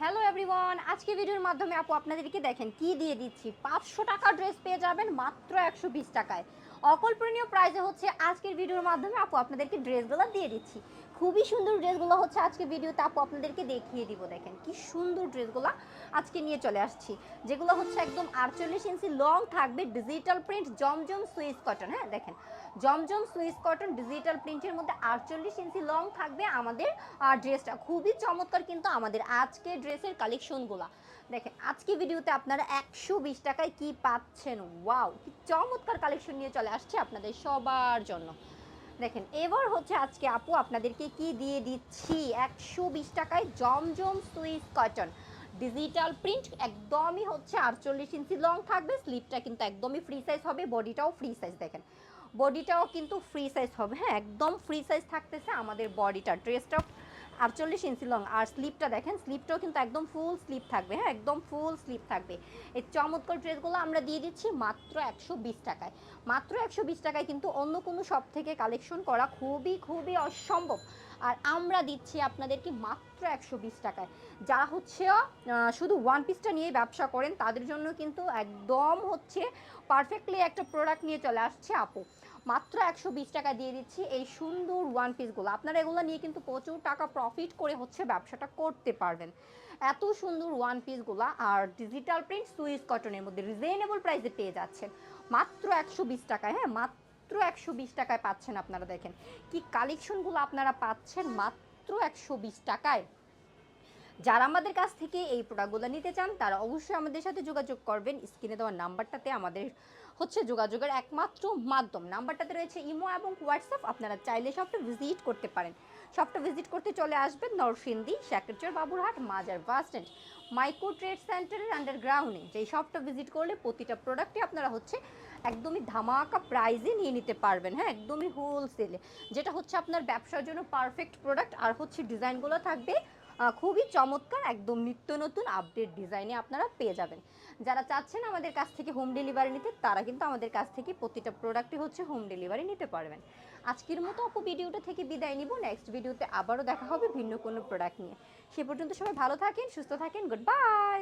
Hello everyone আজকে ভিডিওর মাধ্যমে আপু আপনাদেরকে দেখেন কি দিয়ে দিচ্ছি। পাঁচশো টাকা ড্রেস পেয়ে যাবেন মাত্র একশো বিশ টাকায়। অকল্পনীয় প্রাইজে হচ্ছে আজকের ভিডিওর মাধ্যমে আপু আপনাদেরকে ড্রেসগুলো দিয়ে দিচ্ছি। খুবই সুন্দর ড্রেসগুলো হচ্ছে আজকে ভিডিওতে আপু আপনাদেরকে দেখিয়ে দিব দেখেন, কি সুন্দর ড্রেসগুলো আজকে নিয়ে চলে আসছি। যেগুলো হচ্ছে একদম আটচল্লিশ ইঞ্চি লং থাকবে ডিজিটাল প্রিন্ট জমজম সুইস কটন হ্যাঁ দেখেন। জমজম সুইস কটন ডিজিটাল প্রিন্টের মধ্যে আটচল্লিশ ইঞ্চি লং থাকবে আমাদের ড্রেসটা। খুবই চমৎকার কিন্তু আমাদের আজকে ড্রেসের কালেকশনগুলো। দেখেন, আজকে ভিডিওতে আপনারা একশো বিশ টাকায় কি পাচ্ছেন? ওয়াও, কি চমৎকার কালেকশন নিয়ে চলে আসছে আপনাদের সবার জন্য। দেখেন, এবার হচ্ছে আজকে আপু আপনাদেরকে কি দিয়ে দিচ্ছি? একশো বিশ টাকায় জমজম সুইস কটন। ডিজিটাল প্রিন্ট একদমই হচ্ছে আটচল্লিশ ইঞ্চি লং থাকবে স্লিপটা কিন্তু একদমই ফ্রি সাইজ হবে বডিটাও ফ্রি সাইজ দেখেন। বডিটাও কিন্তু ফ্রি সাইজ হবে হ্যাঁ একদম ফ্রি সাইজ থাকতেছে আমাদের বডিটা ড্রেসটা আটচল্লিশ ইঞ্চি লং আর স্লিপটা দেখেন স্লিপটাও কিন্তু একদম ফুল স্লিপ থাকবে হ্যাঁ? একদম ফুল স্লিপ থাকবে। এই চমৎকার ড্রেসগুলো আমরা দিয়ে দিচ্ছি মাত্র একশো বিশ টাকায়। মাত্র একশো বিশ টাকায় কিন্তু অন্য কোনো শপ থেকে কালেকশন করা খুবই খুবই অসম্ভব। আর আমরা দিচ্ছি আপনাদেরকে মাত্র একশো বিশ টাকায়। যা হচ্ছে শুধু ওয়ান পিসটা নিয়ে ব্যবসা করেন, তাদের জন্য কিন্তু একদম হচ্ছে পারফেক্টলি একটা প্রোডাক্ট নিয়ে চলে আসছে আপু। মাত্র একশো বিশ টাকা দিয়ে দিচ্ছি এই সুন্দর ওয়ান পিসগুলো আপনারা এগুলো নিয়ে কিন্তু প্রচুর টাকা প্রফিট করে হচ্ছে ব্যবসাটা করতে পারবেন। এত সুন্দর ওয়ান পিসগুলো আর ডিজিটাল প্রিন্ট সুইস কটনের মধ্যে রিজনেবল প্রাইসে পেয়ে যাচ্ছেন। মাত্র একশো বিশ টাকায় হ্যাঁ মাত্র একশো বিশ টাকায় পাচ্ছেন আপনারা দেখেন। কি কালেকশনগুলো আপনারা পাচ্ছেন মাত্র একশো বিশ টাকায়? যারা আমাদের কাছ থেকে এই প্রোডাক্টগুলো নিতে চান, তারা অবশ্যই আমাদের সাথে যোগাযোগ করবেন। স্ক্রিনে দেওয়া নাম্বারটাতে আমাদের হচ্ছে যোগাযোগের একমাত্র মাধ্যম। নাম্বারটাতে রয়েছে ইমো এবং হোয়াটসঅ্যাপ। আপনারা চাইলে সবটা ভিজিট করতে পারেন। সবটা ভিজিট করতে চলে আসবেন নরসিংদী শ্যাকেরচর বাবুরহাট, মাজার বাস স্ট্যান্ড মাইক্রো ট্রেড সেন্টারের আন্ডারগ্রাউন্ডে। যেই শপটা ভিজিট করলে প্রতিটা প্রোডাক্টে আপনারা হচ্ছে একদমই ধামাকা প্রাইজে নিয়ে নিতে পারবেন। হ্যাঁ একদমই হোলসেলে যেটা হচ্ছে আপনার ব্যবসার জন্য পারফেক্ট প্রোডাক্ট আর হচ্ছে ডিজাইনগুলো থাকবে খুবই চমৎকার একদম নিত্য নতুন আপডেট ডিজাইনে আপনারা পেয়ে যাবেন। যারা চাচ্ছেন আমাদের কাছ থেকে হোম ডেলিভারি নিতে, তারা কিন্তু আমাদের কাছ থেকে প্রতিটা প্রোডাক্টই হচ্ছে হোম ডেলিভারি নিতে পারবেন। আজকের মতো আপু ভিডিওটা থেকে বিদায় নিব। নেক্সট ভিডিওতে আবারও দেখা হবে ভিন্ন কোনো প্রোডাক্ট নিয়ে। সে পর্যন্ত সবাই ভালো থাকেন, সুস্থ থাকেন গুড বাই